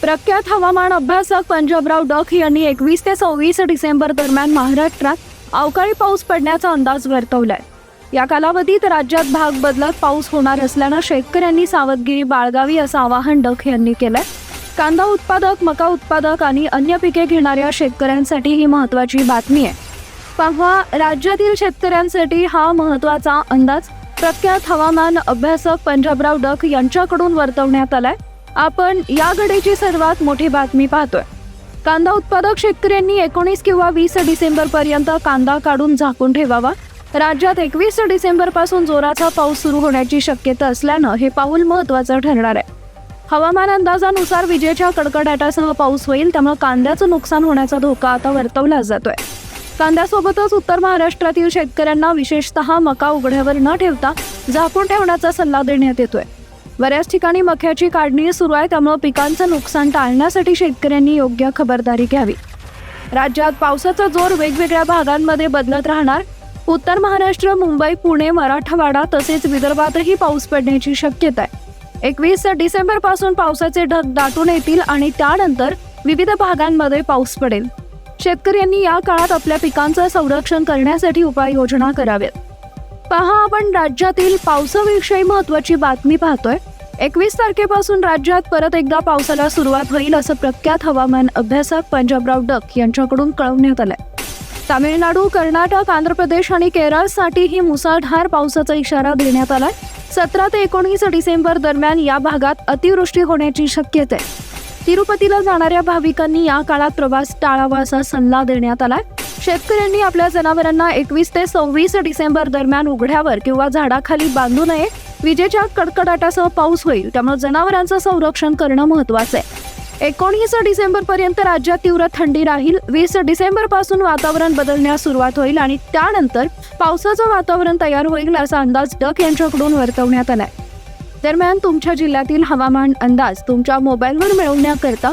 प्रख्यात हवामान अभ्यासक पंजाबराव डक यांनी एकवीस ते सव्वीस डिसेंबर दरम्यान महाराष्ट्रात अवकाळी पाऊस पडण्याचा अंदाज वर्तवलाय. या कालावधीत राज्यात भाग बदलत पाऊस होणार असल्यानं शेतकऱ्यांनी सावधगिरी बाळगावी असं आवाहन डक यांनी केलंय. कांदा उत्पादक मका उत्पादक आणि अन्य पिके घेणाऱ्या शेतकऱ्यांसाठी ही महत्त्वाची बातमी आहे. पहा राज्यातील शेतकऱ्यांसाठी हा महत्त्वाचा अंदाज प्रख्यात हवामान अभ्यासक पंजाबराव डक यांच्याकडून वर्तवण्यात आलाय. आपण या घडीची सर्वात मोठी बातमी पाहतोय. कांदा उत्पादक शेतकऱ्यांनी एकोणीस किंवा वीस डिसेंबर पर्यंत कांदा काढून झाकून ठेवावा. राज्यात एकवीस डिसेंबरपासून जोराचा पाऊस सुरू होण्याची शक्यता असल्यानं हे पाऊल महत्वाचं ठरणार आहे. हवामान अंदाजानुसार विजेच्या कडकडाटासह पाऊस होईल त्यामुळे कांद्याचं नुकसान होण्याचा धोका आता वर्तवला जातोय. कांद्यासोबतच उत्तर महाराष्ट्रातील शेतकऱ्यांना विशेषतः मका उघड्यावर न ठेवता झाकून ठेवण्याचा सल्ला देण्यात येतोय. बऱ्याच ठिकाणी मक्याची काढणी सुरू आहे त्यामुळे पिकांचं नुकसान टाळण्यासाठी शेतकऱ्यांनी योग्य खबरदारी घ्यावी. राज्यात पावसाचा जोर वेगवेगळ्या भागांमध्ये बदलत राहणार. उत्तर महाराष्ट्र मुंबई पुणे मराठवाडा तसेच विदर्भातही पाऊस पडण्याची शक्यता आहे एकवीस डिसेंबरपासून पावसाचे ढग दाटून येतील आणि त्यानंतर विविध भागांमध्ये पाऊस पडेल. शेतकऱ्यांनी या काळात आपल्या पिकांचं संरक्षण करण्यासाठी उपाययोजना कराव्यात. पहा आपण राज्यातील पावसाविषयी महत्वाची बातमी पाहतोय. एकवीस तारखेपासून राज्यात परत एकदा पावसाला सुरुवात होईल असं प्रख्यात हवामान अभ्यासक पंजाबराव डक यांच्याकडून कळवण्यात आलंय. तामिळनाडू कर्नाटक आंध्र प्रदेश आणि केरळसाठीही मुसळधार पावसाचा इशारा देण्यात आलाय. सतरा ते एकोणीस डिसेंबर दरम्यान या भागात अतिवृष्टी होण्याची शक्यता. आहे तिरुपतीला जाणाऱ्या भाविकांनी या काळात प्रवास टाळावा असा सल्ला देण्यात आलाय. शेतकऱ्यांनी आपल्या जनावरांना एकवीस ते सव्वीस डिसेंबर दरम्यान उघड्यावर किंवा झाडाखाली बांधू नये. विजेच्या कडकडाटासह पाऊस होईल त्यामुळे जनावरांचं संरक्षण करणं महत्वाचं आहे. एकोणीस डिसेंबर पर्यंत राज्यात तीव्र थंडी राहील वीस डिसेंबरपासून वातावरण बदलण्यास सुरुवात होईल आणि त्यानंतर पावसाचं वातावरण तयार होईल असा अंदाज डक यांच्याकडून वर्तवण्यात आलाय. दरम्यान तुमच्या जिल्ह्यातील हवामान अंदाज तुमच्या मोबाईलवर मिळवण्याकरता